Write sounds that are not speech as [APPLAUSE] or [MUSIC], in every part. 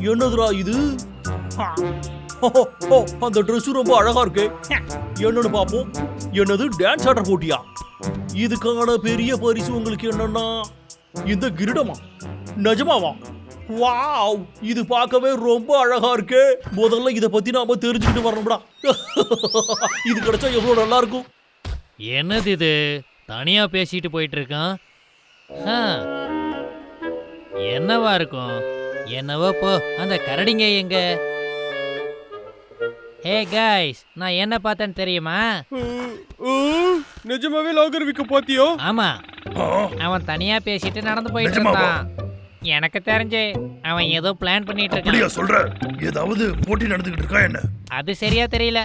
என்னதுடா இது? அந்த ட்ரெஸ் ரொம்ப அழகா இருக்கு. என்னன்னு பாப்போம். என்னது டான்ஸ் ஆடுற போட்டியா? இதுக்கான பெரிய பரிசு உங்களுக்கு என்னன்னா இந்த கிரீடமா? நிஜமாவா? வாவ் இது பார்க்கவே ரொம்ப அழகா இருக்கே. முதல்ல இத பத்தி நாம தெரிஞ்சுக்கிட்டு வரணும்டா. [LAUGHS] இது கிடைச்சா எவ்வளவு நல்லா இருக்கும். என்னது இது? தனியா பேசிட்டு போயிட்டு இருக்கான் ஆ, என்னவா இருக்கும்? என்னவோ போ அந்த கரடிங்க எங்க? ஹே காய்ஸ் நான் என்ன பார்த்தேன்னு தெரியுமா? நிஜமாவே லாகர் விக்க பாத்தியோ? ஆமா. அவன் தனியா பேசிட்டு நடந்து போயிட்டு? இருந்தான். எனக்கு தெரிஞ்சு அவன் ஏதோ பிளான் பண்ணிட்டு இருக்கான். சொல்ற? ஏதாவது போட்டி நடந்துகிட்டு இருக்கா என்ன? அது சரியா தெரியல.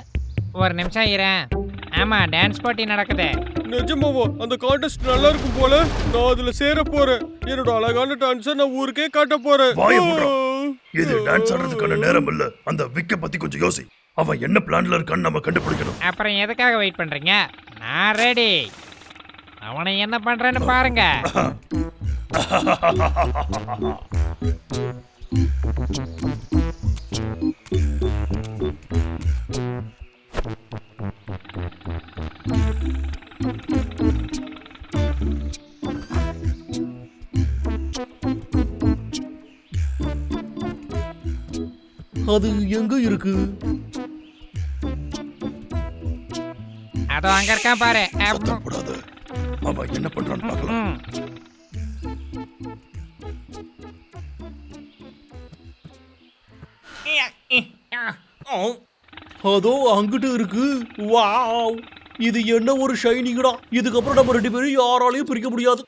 ஒரு நிமிஷம் இரேன் ஆமா டான்ஸ் போட்டி நடக்குது. நிஜமாவா? அந்த கான்டெஸ்ட் நல்லா இருக்கும் போல. நான் அதுல சேர போறேன். என்னோட அழகான டான்ஸை நான் ஊருக்கே காட்ட போறேன். இது டான்ஸ் ஆடுறதுக்கான நேரம் இல்ல. அந்த விக்க பத்தி கொஞ்சம் யோசி. அவன் என்ன பிளான்ல இருக்கான்னு நம்ம கண்டுபிடிக்கணும். அப்புறம் எதுக்காக வெயிட் பண்றீங்க? நான் ரெடி அவனை என்ன பண்றேன்னு பாருங்க. [LAUGHS] அது எங்க இருக்கு? அதோ அங்க இருக்கான் பாரு. சத்தம் போடாத. அவன் என்ன பண்றான்னு பார்க்கலாம். அதோ அங்கிட்டு இருக்கு. வாவ். இது என்ன ஒரு ஷைனிங்கடா? இதுக்கப்புறம் நம்ம ரெண்டு பேரும் யாராலையும் பிரிக்க முடியாது.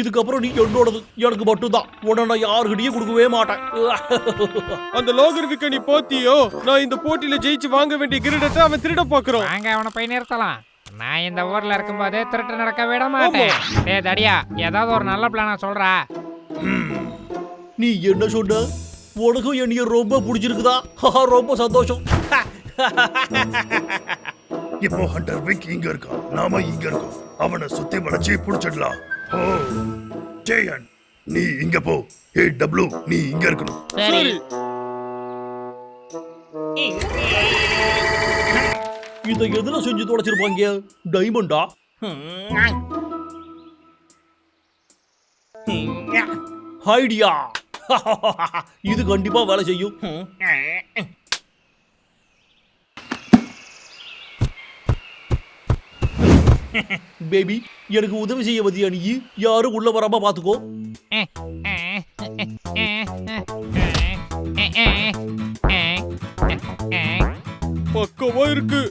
இதுக்கப்புறம் நீ என்னோடது. எனக்கு மட்டும்தான். உடனே நான் யாருக்கிட்டையும் கொடுக்கவே மாட்டேன். [LAUGHS] அந்த லாகர் விக்க நீ பாத்தியோ? நான் இந்த போட்டியில ஜெயிச்சு வாங்க வேண்டிய கிரீடத்தை அவன் திருட பாக்குறான் வாங்க அவனை போய் நிறுத்தலாம். நான் இந்த ஊர்ல இருக்கும்போது திருட்டு நடக்க விட மாட்டேன். டேய் தடியா ஏதாவது ஒரு நல்ல பிளான சொல்றா. நீ என்ன சொன்ன? உனக்கும் என்னைய ரொம்ப பிடிச்சிருக்குதா? ரொம்ப சந்தோஷம். இப்போ ஹண்டர் விக் இங்க இருக்கான் நாம இங்க இருக்கோம். அவனை சுத்தி வளைச்சி புடிச்சிடலாம். ஓ. ஜெயன் நீ இங்க போ. ஏ டப்ளூ நீ இங்க இருக்கணும். சரி. இதை எதுல செஞ்சு தொலைச்சிருப்பாங்க? டைமண்டா? ஐடியா. இது கண்டிப்பா வேலை செய்யும். பேபி எனக்கு உதவி செய்ய வந்தியா நீ? யாரும் உள்ள வராம பாத்துக்கோ. பக்கமா இருக்கு.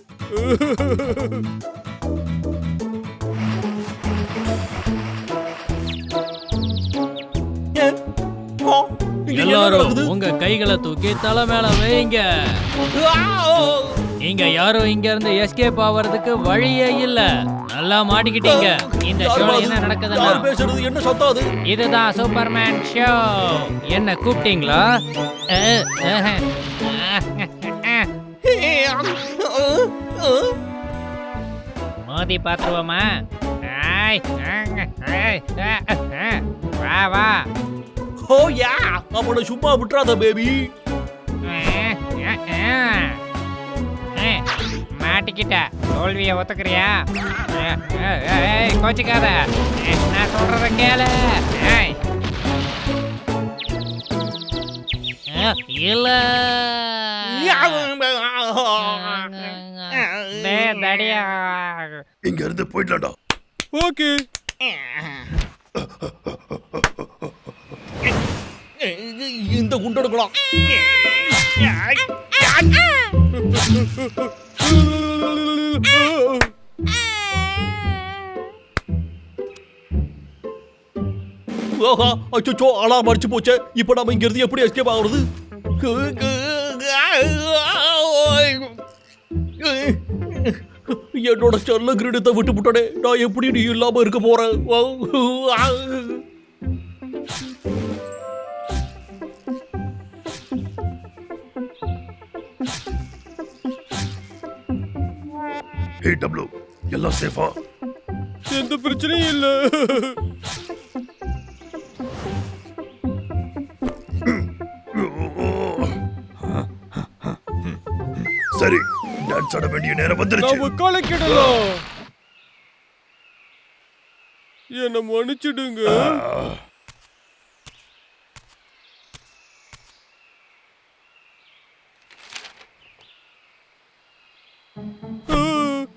எல்லாரும்? உங்க கைகளை தூக்கி தலை மேல வைங்க. ஆ, இங்க யாரும் இங்க இருந்து எஸ்கேப் ஆவறதுக்கு வழியே இல்ல. நல்லா மாட்டிக்கிட்டீங்க. இந்த ஷோல அது? என்ன நடக்குதுன்னா பேசுறது? என்ன சத்தம் அது? இதுதான் சூப்பர்மேன் ஷோ என்ன கூப்பிட்டீங்களா. மோதி பாத்துருவோமா. வா வா. ஓ யா அவனை சும்மா விட்டுறாத பேபி மாட்டிக்கிட்ட தோல்வியை ஒத்துக்கிறியா? கோச்சிக்காத. நான் சொல்றத கேளு. இல்ல. டேய், தடியா. இங்க இருந்து போயிடலாம்டா. ஓகே. இந்த குண்டெடுக்கலாம் ஓஹா அச்சோ அலாரம் அடிச்சு போச்சே. இப்போ நம்ம இங்க இருந்து எப்படி எஸ்கேப் ஆகுறது? என்னோட செல்ல கிரீடத்தை விட்டு விட்டனே நான் எப்படி நீ இல்லாம இருக்க போறேன்? ஏய் டப்ளு எல்லாம் சேஃபா எந்த பிரச்சனையும் இல்ல. சரி டான்ஸ் ஆட வேண்டிய நேரம் வந்துருச்சு. நாம கலக்கிடலாம். என்ன மன்னிச்சிடுங்க. ஆ,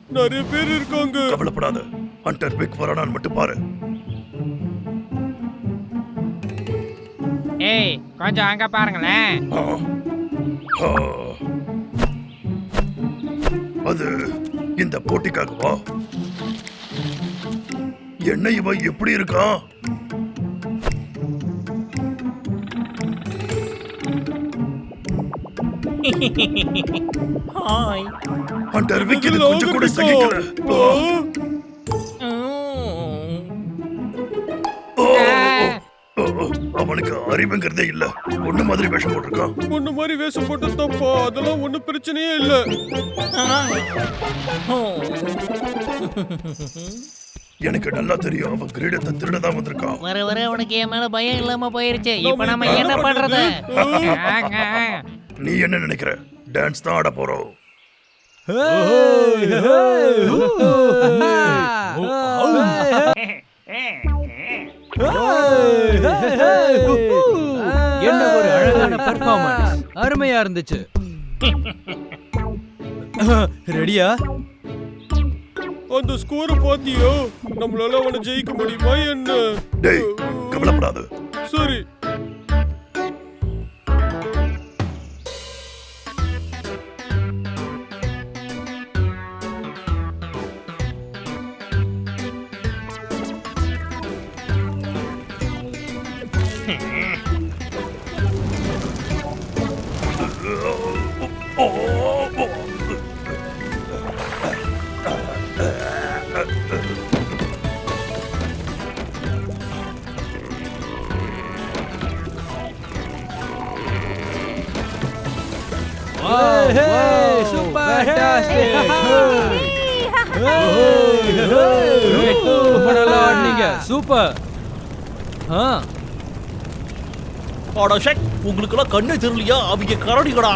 நிறைய பேர் இருக்காங்க. கவலைப்படாத. ஹண்டர் பிக் வரானான்னு மட்டும் பாரு. ஏய் கொஞ்சம் அங்க பாருங்களேன். அது இந்த போட்டிக்காகவா என்ன இவன் எப்படி இருக்கான் [LAUGHS] ஹாய். ஹண்டர் விக் இது இதுல கொஞ்சம் கூட சகிக்கல. அவனுக்கு அறிவுங்கிறதே இல்ல. ஒண்ணு மாதிரி வேஷம் போட்டிருக்கான் பொண்ணு மாதிரி வேஷம் போட்டு தப்பா அதெல்லாம் ஒண்ணும் பிரச்சனையே இல்ல. எனக்கு நல்லா தெரியும். அவன் கிரீடத்தை திருடதான் வந்திருக்கான் வர வர உனக்கு என் மேல பயம் இல்லாம போயிருச்சு. இப்ப நம்ம என்ன பண்றது. நீ என்ன நினைக்கிற? டான்ஸ் தான் ஆட போறோம். என்ன ஒரு அழகான பெர்ஃபார்மன்ஸ் அருமையா இருந்துச்சு. ரெடியா அந்த ஸ்கோரை பாத்தியோ? நம்மளால அவனை ஜெயிக்க முடியுமா? என்ன? டேய் கவலைப்படாத. சரி. சூப்பர் ஆ அட ஷட் உங்களுக்கெல்லாம் கண்ணே தெரியலையா? அவங்க கரடிகடா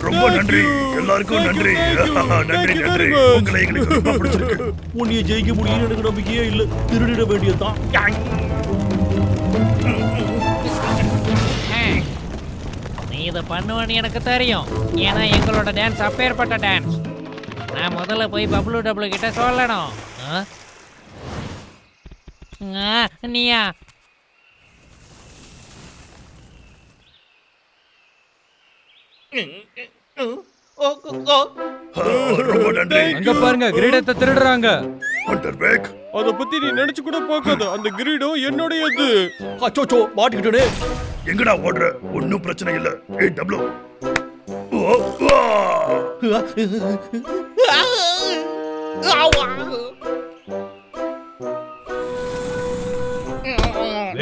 ரொம்ப நன்றி. எல்லாருக்கும் நன்றி. [LAUGHS] நன்றி நன்றி. உங்களை எங்களுக்கு ரொம்ப பிடிச்சிருக்கு. உன்னைய ஜெயிக்க முடியும்னு எனக்கு நம்பிக்கையே இல்ல. திருடிட வேண்டியதுதான். நீ இதை பண்ணுவேன்னு எனக்கு தெரியும். ஏன்னா எங்களோட டான்ஸ் அப்பேற்பட்ட டான்ஸ் நான் முதல்ல போய் பப்ளு டபுள் கிட்ட சொல்லணும். ஆ? ஆ, நீயா? ரொம்ப நன்றி அங்க பாருங்க கிரீடத்தை திருடுறாங்க ஹண்டர் பேக் அத பத்தி நீ நினைச்சு கூட பார்க்காத அந்த கிரீடம் என்னுடையது அச்சோச்சோ மாட்டிக்கிட்டே எங்கடா ஓடுற ஒன்னும் பிரச்சனை இல்ல ஏய் டப்ளு ஓ, ஆ.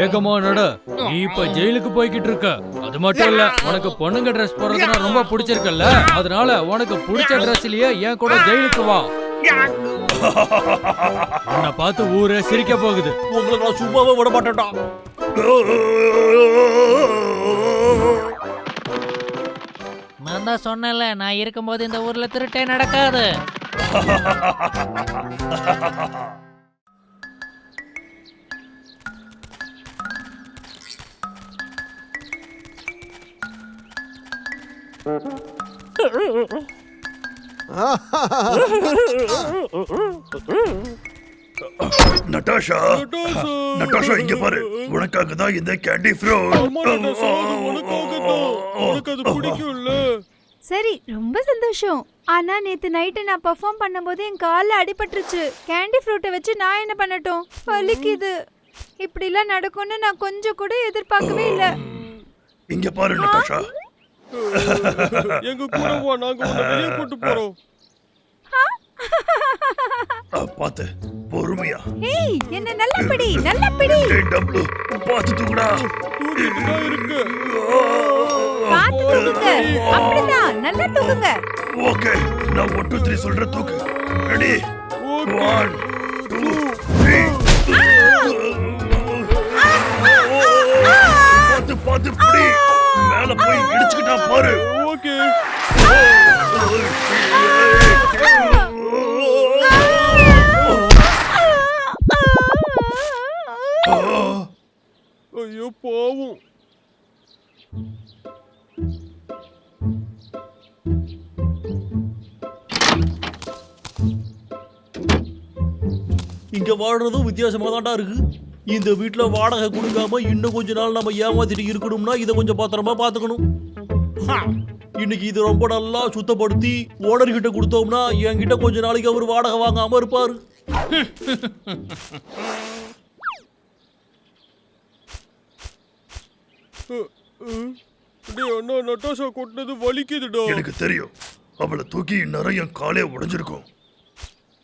வேகமா நட. நீ இப்ப ஜெயிலுக்கு போய்கிட்டு இருக்க. அது மட்டும் இல்ல உனக்கு பொண்ணுங்க ட்ரெஸ் போடுறதுனா ரொம்ப பிடிச்சிருக்கல்ல. அதனால உனக்கு பிடிச்ச ட்ரெஸ்லயே என் கூட ஜெயிலுக்கு வா. உன்னை பார்த்து ஊரே சிரிக்க போகுது. உங்களை நான் சும்மாவே விட மாட்டேன்டா. நான் தான் சொன்னேன்ல நான் இருக்கும்போது இந்த ஊர்ல திருட்டே நடக்காது. [LAUGHS] நட்டாஷா. நட்டாஷா. இங்க பாரு. உனக்காக தான் இந்த கேண்டி. உனக்கு அது பிடிக்கும்ல. சரி ரொம்ப சந்தோஷம். ஆனா நேத்து நைட்டு நான் பெர்ஃபார்ம் பண்ணும்போது என் கால்ல அடிபட்டுருச்சு. கேண்டி ஃப்ரூட்டை வச்சு நான் என்ன பண்ணட்டும்? வலிக்குது இப்படிலாம் நடக்கும்னு நான் கொஞ்சம் கூட எதிர்பார்க்கவே இல்ல. இங்க பாரு நட்டாஷா. எங்க கூட வா நாங்க உன்னை வெளியே கூட்டு போறோம். ஆ, பாத்து பொறுமையா. ஏய் என்ன நல்லா பிடி நல்லா பிடி. டப்ளு பாத்து தூக்குடா தான் இருக்கு. ஆ. பார்த்து தூக்குங்க அப்படிதான் நல்லா தூக்குங்க ஓகே நான் ஒன் டூ த்ரீ சொல்ற தூக்கு. Ready okay. One two three பார்த்து பார்த்து பிடி. மேல போய் இடிச்சுக்கிட்டா பாரு. ஓகே. ஐயோ பாவம். இங்க வாழ்றதும் வித்தியாசமா தான்டா இருக்கு. இந்த வீட்ல வாடகை கொடுக்காம இன்னும் கொஞ்ச நாள் நம்ம ஏமாத்திட்டு இருக்கணும்னா இதை கொஞ்சம் பத்திரமா பாத்துக்கணும் ஹா, இன்னைக்கு இது ரொம்ப நல்லா சுத்தப்படுத்தி ஓனர் கிட்ட கொடுத்தோம்னா என்கிட்ட கொஞ்ச நாளைக்கு அவர் வாடகை வாங்காம இருப்பாரு. அண்ணா நட்டாஷா கொட்டினது வலிக்குதுடா. எனக்கு தெரியும். அவளை தூக்கி நிறைய காலே உடைஞ்சிருக்கும்.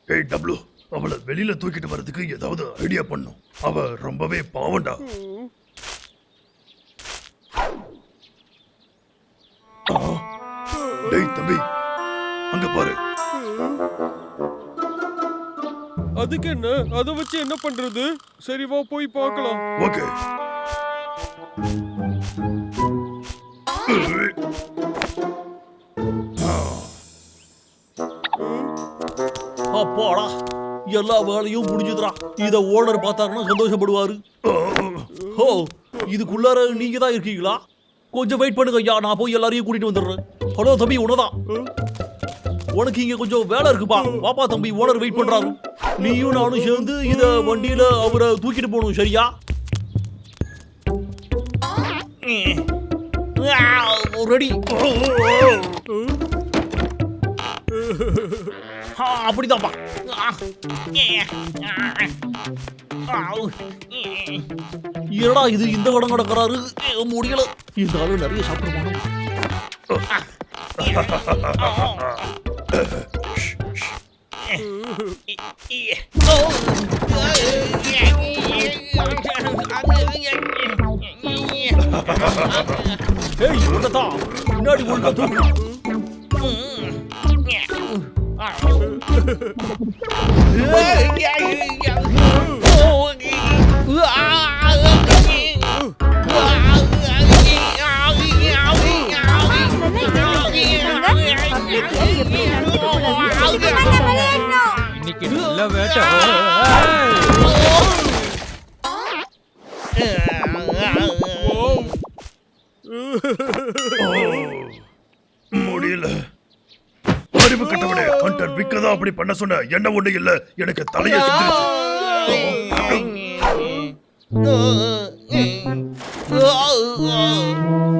ஏய் டப்ளு. அவளை வெளியில தூக்கிட்டு வர்றதுக்கு ஏதாவது ஐடியா பண்ணும். அவ ரொம்பவே பாவண்டா டேய் தம்பி. அங்க பாரு. அதுக்கு என்ன? அதை வச்சு என்ன பண்றது? சரி வா போய் பார்க்கலாம். ஓகே. அப்பாடா எல்லா வேலையும் முடிஞ்சுதுரா இத ஓனர் பார்த்தாருன்னா சந்தோஷப்படுவாரு. ஓ இதுக்குள்ளார நீங்க தான் இருக்கீங்களா? கொஞ்சம் வெயிட் பண்ணுங்க ஐயா நான் போய் எல்லாரையும் கூட்டிட்டு வந்துடுறேன். ஹலோ தம்பி உனதான் உனக்கு இங்க கொஞ்சம் வேலை இருக்குப்பா. வாப்பா தம்பி ஓனர் வெயிட் பண்றாரு. நீயும் நானும் சேர்ந்து இத வண்டியில அவரை தூக்கிட்டு போகணும் சரியா? ரெடி. அப்படிதான்ப்பா என்னடா இது இந்த கடம் கிடக்குறாரு முடியல இந்த ஆளு நிறைய சாப்பிடுவாங்க ஏய் உன்னதான் முன்னாடி ஒழுங்கா தூக்கு இன்னைக்கு நல்ல வேட்டை முடியல அறிவு கட்டவனே ஹண்டர் இப்படி பண்ண சொன்ன என்ன ஒண்ணு இல்ல? எனக்கு தலையை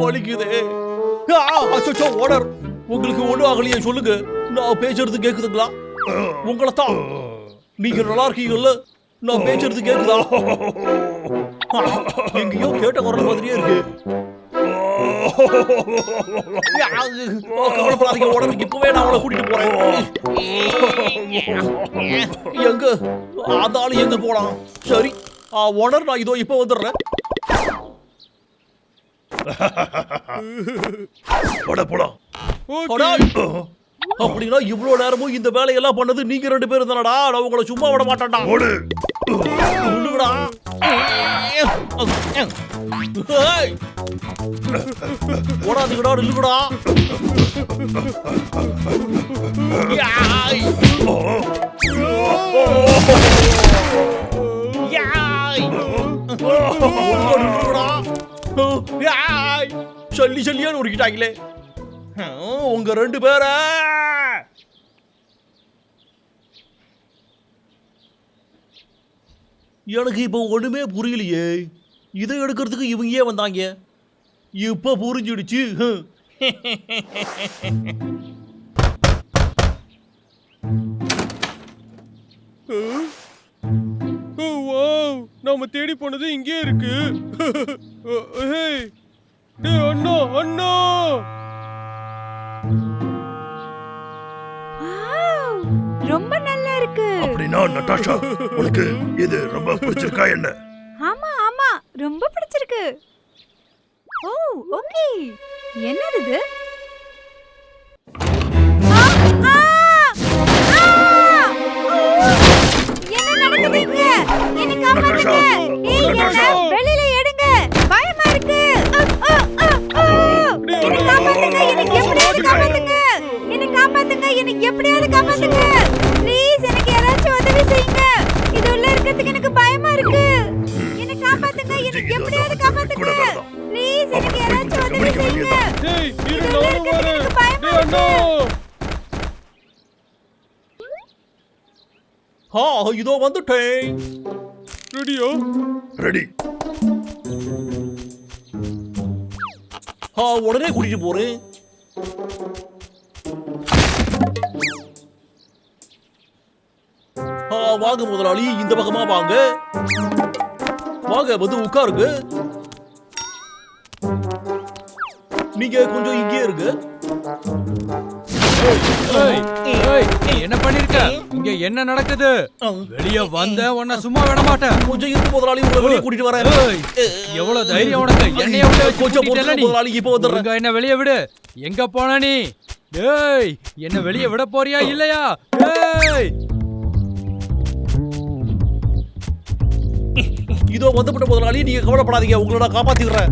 வலிக்குதே. அச்சோ ஓனர். உங்களுக்கு ஒண்ணு ஆகலையே சொல்லுங்க. நான் பேசுறது கேக்குதுங்களா? உங்களை தான் நீங்க நல்லா இருக்கீங்கல்ல? நான் பேசுறது கேக்குதா? எங்கேயோ கேட்ட குரல் மாதிரியே இருக்கு. கவலைப்படாதீங்க உடனே இப்பவே நான் அவளை கூட்டிட்டு போறேன் எங்க அந்த எங்க போலாம் சரி ஓனர் நான் இதோ இப்ப வந்துடுறேன் போலாம் அப்படின்னா இவ்வளவு நேரமும் இந்த வேலையெல்லாம் பண்ணது நீங்க ரெண்டு பேரும் தானடா நான் உங்களை சும்மா விட மாட்டேன்டா போடா சொல்லுங்கடா ஏய். யாய். யாய். யாய். சொல்லி சொல்லியான்னு உருக்கிட்டாங்களே உங்க ரெண்டு பேரை எனக்கு இப்போ ஒன்றுமே புரியலையே. இதை எடுக்கிறதுக்கு இவங்க ஏன் வந்தாங்க? இப்போ புரிஞ்சிடுச்சு. ஹம். ஓ நாம தேடி போனது இங்கே இருக்கு. ஹே. அண்ணா அண்ணா. அப்படின்னா நட்டாஷா உனக்கு இது ரொம்ப பிடிச்சிருக்கா என்ன? ஆமா ஆமா ரொம்ப பிடிச்சிருக்கு. Oh okay. என்னது இது? வெளியில எடுங்க. பயமா இருக்கு! என்னை காப்பாத்துங்க எனக்கு எப்படியாவது காப்பாத்துங்க. என்னை காப்பாத்துங்க எனக்கு எப்படியாவது காப்பாத்துங்க. ப்ளீஸ் இருக்கிறதுக்கு எனக்கு பயமா இருக்கு. என்னை காப்பாத்துங்க எனக்கு எப்படியாவது காப்பாத்துங்க? ப்ளீஸ் எனக்கு யாராச்சும் உதவி செய்யுங்க டேய் இரு வரேன். டேய் அண்ணா. ஆ இதோ வந்துட்டேன். ரெடியோ? ரெடி. ஆ உடனே கூட்டிட்டு போறேன். வாங்க முதலாளி இந்த பக்கமா வாங்க. வாங்க வந்து உட்காருங்க. நீங்க கொஞ்சம் இங்கே இருங்க. என்ன பண்ணிருக்க? இங்க என்ன நடக்குது? வெளிய வந்த உன்னை சும்மா விட மாட்டேன். கொஞ்சம் இருக்கு முதலாளி உங்களை வெளியே கூட்டிட்டு வரேன். எவ்வளவு தைரியம் உனக்கு? என்னைய வச்சு கொஞ்சம் முதலாளி இப்போ வந்துடுறேன். என்ன வெளிய விடு. எங்க போன நீ? ஏய் என்ன வெளிய விட போறியா இல்லையா? இதோ வந்துவிட்ட முதலாளி நீங்க கவலைப்படாதீங்க. உங்களை நான் காப்பாத்திடுறேன்.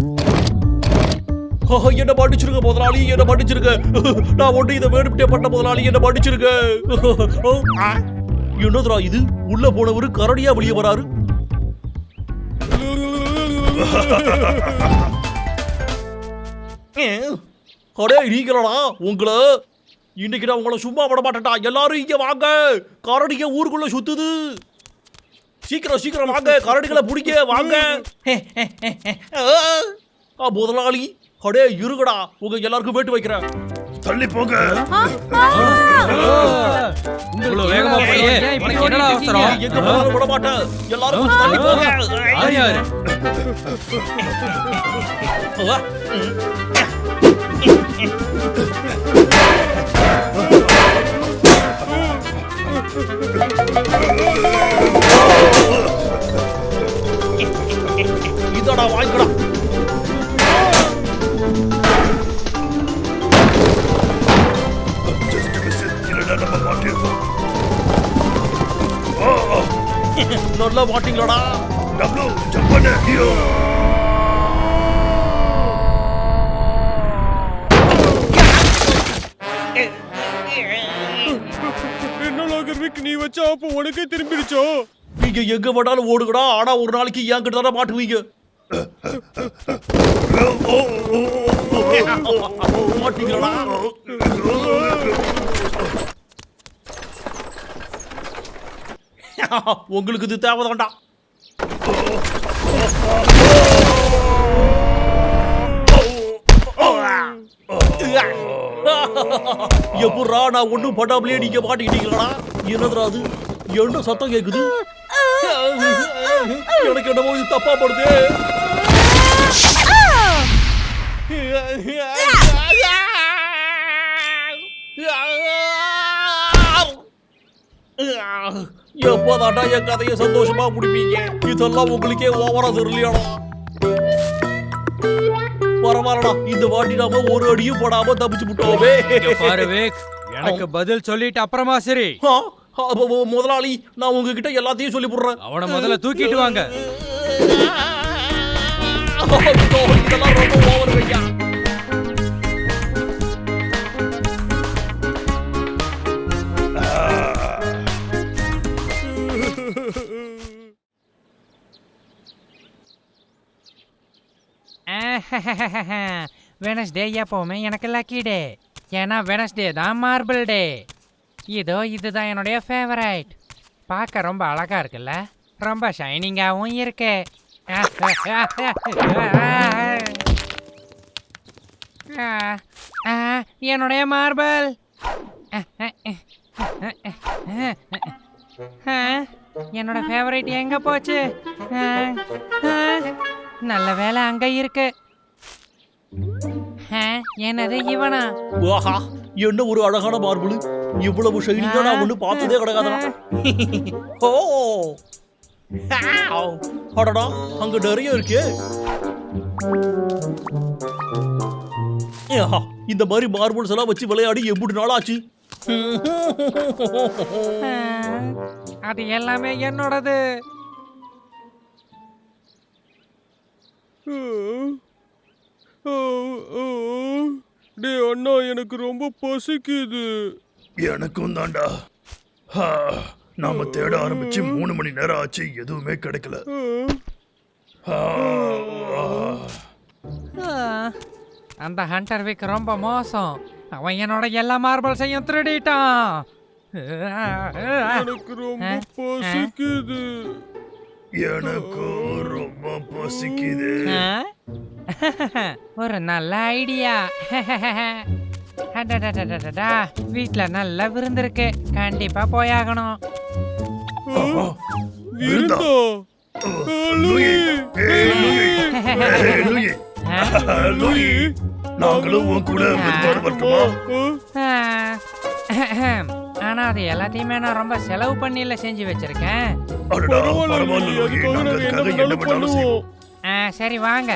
ஆ, என்ன மன்னிச்சிருங்க முதலாளி என்ன மன்னிச்சிருங்க. நான் ஒண்ணு இதை வேணும்ட்டே பண்ண முதலாளி என்ன மன்னிச்சிருங்க. என்னதுரா இது? உள்ள போனவரு கரடியா வெளியே வராரு? கடே நீங்களா உங்களை. இன்னைக்கு நான் உங்களை சும்மா விட மாட்டேன்டா. எல்லாரும் இங்க வாங்க. கரடிங்க ஊருக்குள்ள சுத்துது. சீக்கிரம் சீக்கிரம் வாங்க. கரடிகளை பிடிக்க வாங்க. ஆ, முதலாளி அடே இருங்கடா. உங்க எல்லாருக்கும் வேட்டு வைக்கிறேன். தள்ளி போங்க! இவ்வளவு வேகமா என்னடா அவசரம்? எங்க விட மாட்டேன். எல்லாரும் கொஞ்சம் தள்ளி போங்க. யார் யாரு? ஆ, நீங்க எங்க ஓடுங்கடா. ஆனா ஒரு நாளைக்கு என்கிட்ட தானே மாட்டுவீங்க. மாட்டீங்களா உங்களுக்கு இது தேவைதான்டா. எப்படா நான் ஒன்றும் படாமலே நீங்க மாட்டிக்கிட்டீங்களா என்னதுடா அது? என்ன சத்தம் கேட்குது எனக்கு என்னமோ இது தப்பா படுது. எப்போதாண்டா என் கதையை சந்தோஷமா முடிப்பீங்க? இதெல்லாம் உங்களுக்கே ஓவரா தெரியலையாடா. பரவாயில்லடா இந்த வாட்டி நாம ஒரு அடியும் போடாம தப்பிச்சு விட்டோமே. எனக்கு பதில் சொல்லிட்டு அப்புறமா சரி. முதலாளி நான் உங்ககிட்ட எல்லாத்தையும் சொல்லி போடுறேன். அவனை முதல்ல தூக்கிட்டு வாங்க. இதெல்லாம் ரொம்ப ஓவர் ஐயா [LAUGHS] வெனஸ்டே எப்போவுமே எனக்கு லக்கி டே. ஏன்னா வெனஸ்டே தான் மார்பிள் டே. இதோ இதுதான் என்னுடைய ஃபேவரைட் பார்க்க ரொம்ப அழகா இருக்குல்ல? ரொம்ப ஷைனிங்காகவும் இருக்கு. என்னுடைய மார்பல் என்னோட ஃபேவரைட் எங்க போச்சு? ஆ, நல்ல வேலை அங்க இருக்கு. என்னது இவனா? என்ன ஒரு அழகான மார்பிள்? இவ்வளவு ஷைனிங்கா நான் ஒண்ணு பார்த்ததே கிடையாதுடா. ஓ. அடடா அங்க நிறைய இருக்கே. இந்த மாதிரி மார்பிள்ஸ் எல்லாம் வச்சு விளையாடி எப்படி நாளாச்சு அது எல்லாமே என்னோடது. டேய் அண்ணா எனக்கு ரொம்ப பசிக்குது. எனக்கும் தாண்டா ஆ, நாம தேட ஆரம்பிச்சு மூணு மணி நேரம் ஆச்சு எதுவுமே கிடைக்கல. அந்த ஹண்டர் விக் ரொம்ப மோசம். அவன் என்னோட எல்லா மார்பிள்ஸையும் திருடிட்டான். எனக்கு ரொம்ப பசிக்குது. எனக்கும் ரொம்ப பசிக்குது. ஆ? [LAUGHS] ஒரு நல்ல ஐடியா. [LAUGHS] அடடடடடடா, வீட்ல நல்ல விருந்து இருக்கு. கண்டிப்பா போயாகணும். விருந்தா? லூயி, ஏய், லூயி, ஏய், லூயி, லூயி, நாங்களும் உன் கூட விருந்துக்கு வரட்டுமா? ஆ, [LAUGHS] ஆனா அது எல்லாத்தையுமே நான் ரொம்ப செலவு பண்ணில செஞ்சு வச்சிருக்கேன். பண்ணாலும் சரி வாங்க.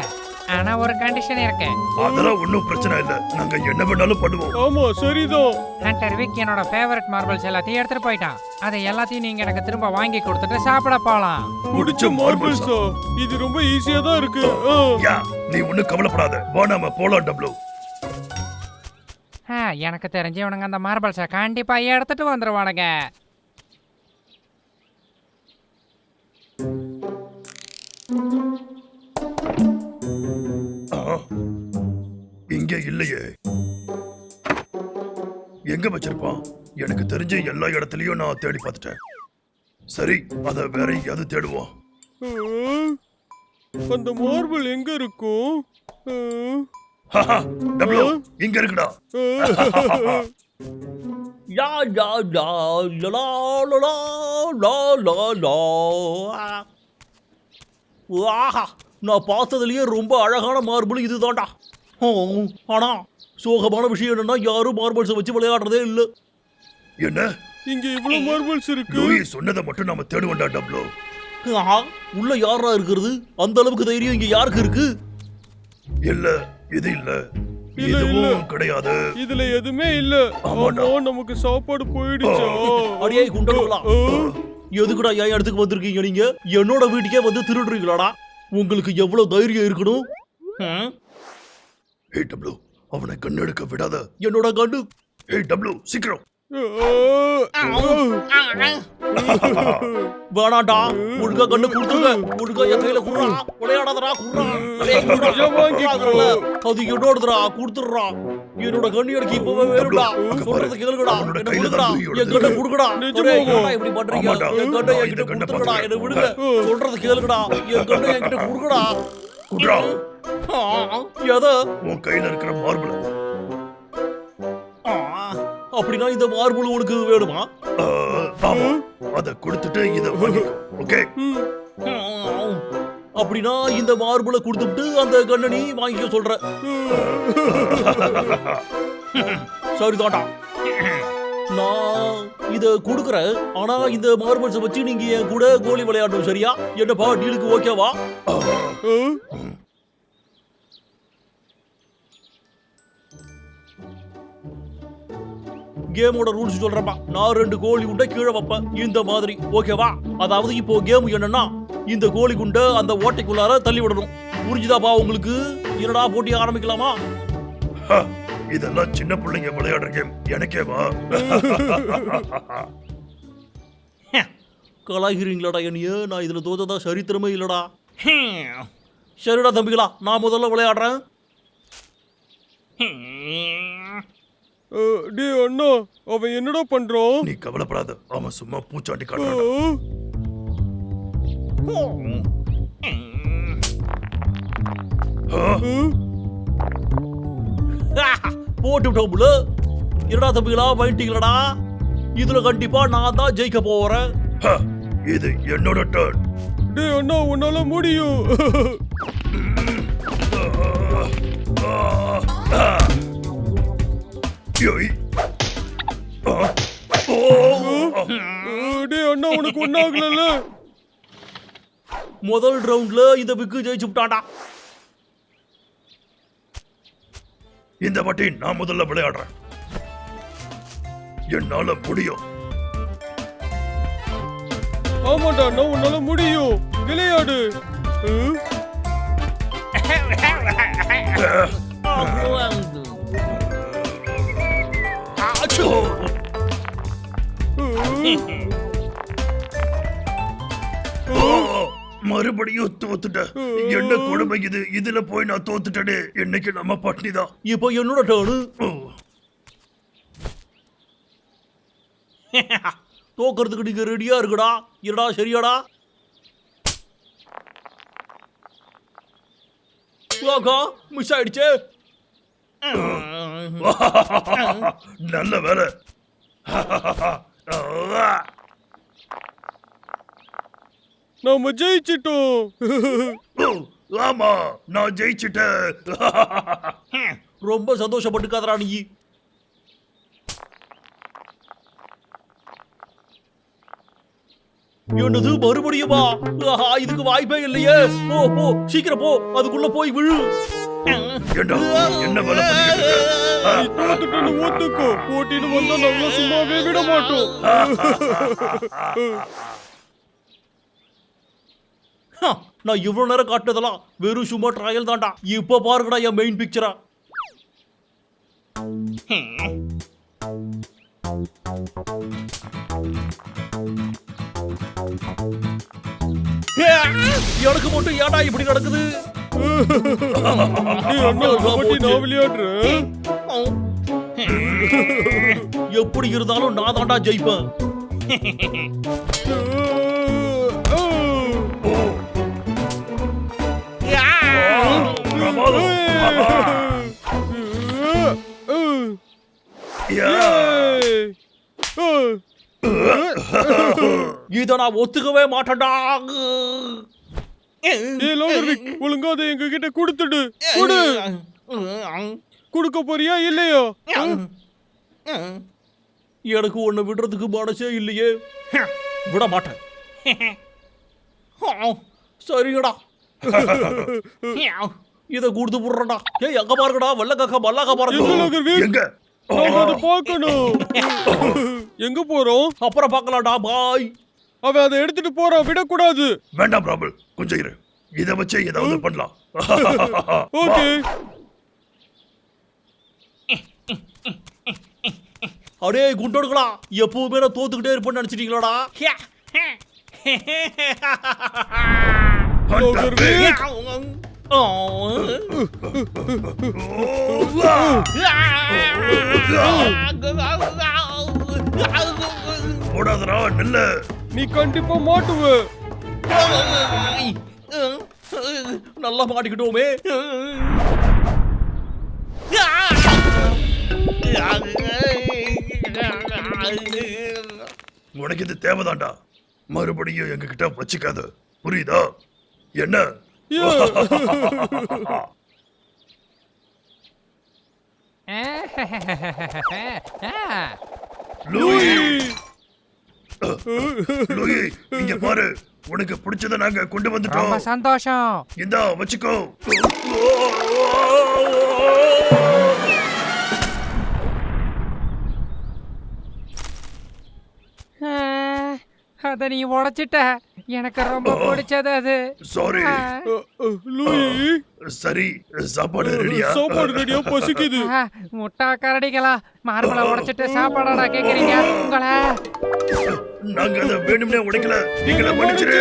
ஆனா ஒரு கண்டிஷன் இருக்கு அதெல்லாம் ஒண்ணும் பிரச்சனை இல்ல. நாங்க என்ன வேணாலும் பண்ணுவோம். ஆமா சரிதான். ஹண்டர் விக் என்னோட ஃபேவரட் மார்பிள்ஸ் எல்லாத்தையும் எடுத்துட்டு போயிட்டான். அதை எல்லாத்தையும் நீங்க எனக்கு திரும்ப வாங்கி கொடுத்துட்டு சாப்பிட போலாம். பிடிச்ச மார்பிள்ஸா இது ரொம்ப ஈஸியா தான் இருக்கு. நீ ஒண்ணும் கவலைப்படாத. வா நாம போலாம் டப்ளூ எனக்கு தெரிஞ்சு இவனுங்க அந்த மார்பிள்ஸை கண்டிப்பா எடுத்துட்டு வந்துருவானுங்க. ஆ, இங்க இல்லையே. எங்க வச்சிருப்பான்? எனக்கு தெரிஞ்ச எல்லா இடத்துலயும் நான் தேடி பார்த்துட்டேன். சரி அத வேற எது தேடுவோம். அந்த மார்பிள் எங்க இருக்கும்? ஆ. ஹஹா, டப்ளூ இங்க இருக்குடா. [LAUGHS] யா யா யா லலா லலா லா லா லா ஆஹா நான் பார்த்ததுலயே ரொம்ப அழகான மார்பிள் இதுதான்டா. ஹம், ஆனா சோகமான விஷயம் என்னன்னா யாரும் மார்பிள்ஸை வச்சு விளையாடுறதே இல்ல. என்ன? இங்க இவ்வளவு மார்பிள்ஸ் இருக்கு. சொன்னதை மட்டும் நாம தேடுவோம்டா டப்ளூ ஆஹா உள்ள யாரா இருக்கிறது? அந்த அளவுக்கு தைரியம் இங்க யாருக்கு இருக்கு? இல்ல இது இல்ல. இல்ல, இதுவும் கிடையாது. இதுல எதுவுமே இல்ல. ஆமாடா. ஆமா நமக்கு சாப்பாடு போயிடுச்சா. அடியே குண்டலுங்களா ஆ. எதுக்குடா என் இடத்துக்கு வந்திருக்கீங்க நீங்க? என்னோட வீட்டுக்கே வந்து திருடுறீங்களாடா. உங்களுக்கு எவ்வளவு தைரியம் இருக்கணும்? ஹம்? ஏய் டப்ளூ அவனை கண்ணெடுக்க விடாத. என்னோட கண்ணு. ஏய் டப்ளூ சீக்கிரம். வேணாண்டா. ஒழுங்கா கண்ணு கொடுத்துருங்க ஒழுங்கா என் கையில குடுறா. விளையாடாதடா குடுறா. குடுறா. குடுறா, அது என்னோடதுடா கொடுத்துடுறா. என்னோட கண்ணு எனக்கு இப்பவே பாரு. சொல்றது அவனோட என்ன லூயியோடது என் கண்ணை என்னடா இப்படி பண்றீங்க. என் கண்ணை என்கிட்ட கொடுத்துருங்கடா என்ன விடுங்க. சொல்றது கேளுங்கடா என் கண்ணை என்கிட்ட கொடுங்கடா. குட்ரா ஆ, எதை? உன் கையில இருக்கிற மார்பிள் அப்படின்னா இந்த மார்புள் உனக்கு வேணுமா? ஆமா. அத கொடுத்துட்டு இத ஓகே. அப்படின்னா இந்த மார்புளை கொடுத்துட்டு அந்த கண்ணனி வாங்கிக்க சொல்ற. சரிதான்டா. நான் இத கொடுக்குறேன். ஆனா இந்த மார்பிள்ஸை வச்சு நீங்க என் கூட கோலி விளையாடணும் சரியா? என்னப்பா டீலுக்கு ஓகேவா? கேமோட ரூல்ஸ் சொல்றப்பா நான் ரெண்டு கோழி குண்டை கீழே வைப்பேன். இந்த மாதிரி ஓகேவா? அதாவது இப்போ கேம் என்னன்னா இந்த கோழி குண்டை அந்த ஓட்டைக்குள்ளார தள்ளி விடணும். புரிஞ்சுதாப்பா உங்களுக்கு? என்னடா போட்டி ஆரம்பிக்கலாமா? இதெல்லாம் சின்ன பிள்ளைங்க விளையாடுற கேம். எனக்கே வா கலாய்கிறீங்களாடா என்னைய? நான் இதுல தோத்ததா சரித்திரமே இல்லடா. சரிடா தம்பிகளா நான் முதல்ல விளையாடுறேன். டேய் அண்ணா அவன் என்னடா பண்றான்? நீ கவலைப்படாத அவன் சும்மா பூச்சாண்டி? காட்டுறான்? போட்டு விட்டோம்ல என்னடா தம்பிகளா பயன்ட்டீங்களடா இதுல கண்டிப்பா நான் தான் ஜெயிக்க போறேன். இது என்னோட டர்ன் டேய் அண்ணா உன்னால முடியும். அண்ணா உனக்கு ஒன்னாகல முதல் ரவுண்ட்ல இந்த விக்கு ஜெயிச்சு இந்த வாட்டி நான் முதல்ல விளையாடுறேன். என்னால முடியும். ஆமாடா நான் உன்னால முடியும். விளையாடு. [LAUGHS] மறுபடியும் தோத்துட்டேன் என்ன கொடுமை இது? இதுல போய் நான் தோத்துட்டேனே. என்னைக்கு நம்ம பட்னி தான். இப்போ என்னோட டேர்னு [LAUGHS] தோக்கறதுக்கு நீங்க ரெடியா இருக்குடா. இருடா சரியாடா. மிஸ் ஆயிடுச்சே. [LAUGHS] நல்ல வேலை. [LAUGHS] நாம ஜெயிச்சிட்டோம். ஓ, ஆமா நான் ஜெயிச்சிட்டேன். [LAUGHS] ரொம்ப சந்தோஷப்பட்டுக்காதடா நீ. என்னது மறுபடியுமா? இதுக்கு வாய்ப்பே இல்லையே. போ போ சீக்கிரம் போ அதுக்குள்ள போய் விழு. என்ன வேலை போட்டின்னு வந்தா சும்மாவே விட மாட்டோம். நான் இவ்வளவு நேரம் காட்டுனதெல்லாம் வெறும் சும்மா ட்ரையல் தான்டா. இப்ப பாருங்கடா என் மெயின் பிக்சரா எனக்கு மட்டும் ஏன்டா இப்படி நடக்குது? [LAUGHS] எப்படி இருந்தாலும் நான் தான்டா ஜெயிப்பேன். [LAUGHS] இத நான் ஒத்துக்கவே மாட்டேன்டா லோகர்விக் ஒழுங்கா அதை எங்க கிட்ட கொடுத்துடு கொடு. கொடுக்க போறியா இல்லையா? எனக்கு ஒண்ணு விடுறதுக்கு மனசே இல்லையே. விட மாட்டேன். சரிங்கடா. இத கொடுத்து போடுறடா ஏய் எங்க பாருங்கடா. வெள்ளக்காக்கா மல்லாக்கா எங்க பாருங்க எங்க? பார்க்கணும். எங்க போறோம்? அப்புறம் பார்க்கலாம்டா. பாய் அவன் அதை எடுத்துட்டு போறான் விடக்கூடாது. வேண்டாம் ராபல் கொஞ்சம் இரு. இத வச்சே ஏதாவது பண்ணலாம். [LAUGHS] ஓகே. அடே குண்டோடுகளா எப்பவுமே நான் தோத்துக்கிட்டே இருப்பேன்னு நினைச்சிட்டீங்களாடா. [LAUGHS] போடாதடா நெல்ல. நீ கண்டிப்பா மாட்டுவ. நல்லா மாட்டிக்கிட்டோமே. உனக்கு இது தேவைதான்டா. மறுபடியும் எங்க கிட்ட வச்சுக்காத. புரியுதா? என்ன? லூயி. லூயி இங்க பாரு. உனக்கு பிடிச்சத நாங்க கொண்டு ரொம்ப வந்துட்டோம் சந்தோஷம். இந்தா வச்சுக்கோ ஆ, அத நீ உடைச்சிட்ட. எனக்கு ரொம்ப பிடிச்சது அது. Sorry Louis. சரி சாப்பாடு ரெடியா? சாப்பாடு ரெடியா? பசிக்குது. முட்டா கரடிகளா மார்பலை உடைச்சிட்டு சாப்பாடாடா கேக்குறீங்க. உங்களை. நாங்க அதை வேணும்னே உடைக்கல. நீங்கள மன்னிச்சிரு.